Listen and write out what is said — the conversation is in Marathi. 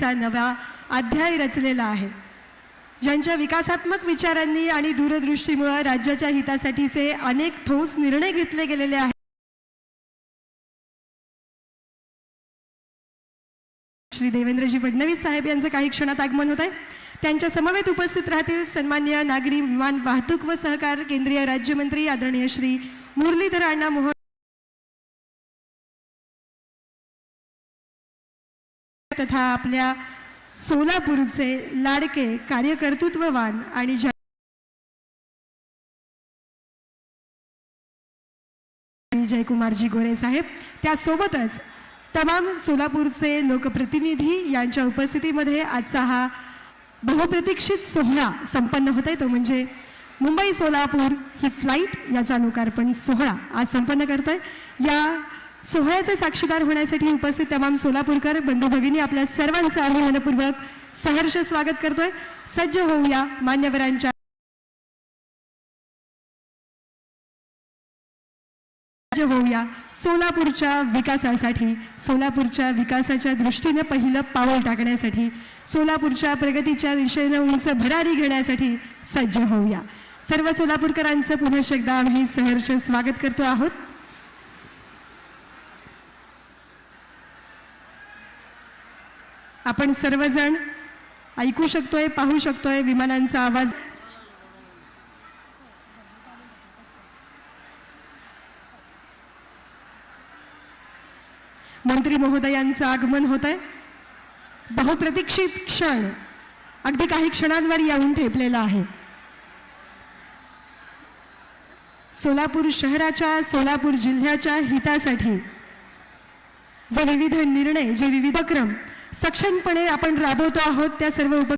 चा नवा अध्याय रचलेला आहे. ज्यांच्या विकासात्मक विचारांनी आणि दूरदृष्टीमुळे राज्याच्या हितासाठीचे अनेक ठोस निर्णय घेतले गेलेले आहेत. श्री देवेंद्रजी फडणवीस साहेब यांचं काही क्षणात आगमन होत आहे त्यांच्या समवेत उपस्थित राहतील सन्मान्य नागरी विमान वाहतूक व सहकार केंद्रीय राज्यमंत्री आदरणीय श्री मुरलीधर अण्णा मोहन तथा आपल्या सोलापूरचे लाडके कार्यकर्तृत्ववान आणि जयकुमारजी गोरे साहेब त्यासोबतच तमाम सोलापूरचे लोकप्रतिनिधी यांच्या उपस्थितीमध्ये आजचा हा बहुप्रतीक्षित सोहळा संपन्न होत आहे. तो म्हणजे मुंबई सोलापूर ही फ्लाईट याचा लोकार्पण सोहळा आज संपन्न करतोय. या सोहळ्याचे साक्षीदार होण्यासाठी उपस्थित तमाम सोलापूरकर बंधू भगिनी आपल्या सर्वांचं अभिमानपूर्वक सहर्ष स्वागत करतोय. सज्ज होऊया मान्यवरांच्या होऊया सोलापूरच्या विकासासाठी सोलापूरच्या विकासाच्या दृष्टीने पहिलं पाऊल टाकण्यासाठी सोलापूरच्या प्रगतीच्या दिशेने उंच भरारी घेण्यासाठी सज्ज होऊया. सर्व सोलापूरकरांचं पुनश एकदा आम्ही सहर्ष स्वागत करतो आहोत. आपण सर्वजण ऐकू शकतोय पाहू शकतोय विमानांचा आवाज. मंत्री महोदयांचं आगमन होत आहे बहुप्रतीक्षित क्षण अगदी काही क्षणांवर येऊन ठेपलेला आहे. सोलापूर शहराच्या सोलापूर जिल्ह्याच्या हितासाठी जे विविध निर्णय जे विविध क्रम सक्षमपणे आपण राबवतो आहोत त्या सर्व उप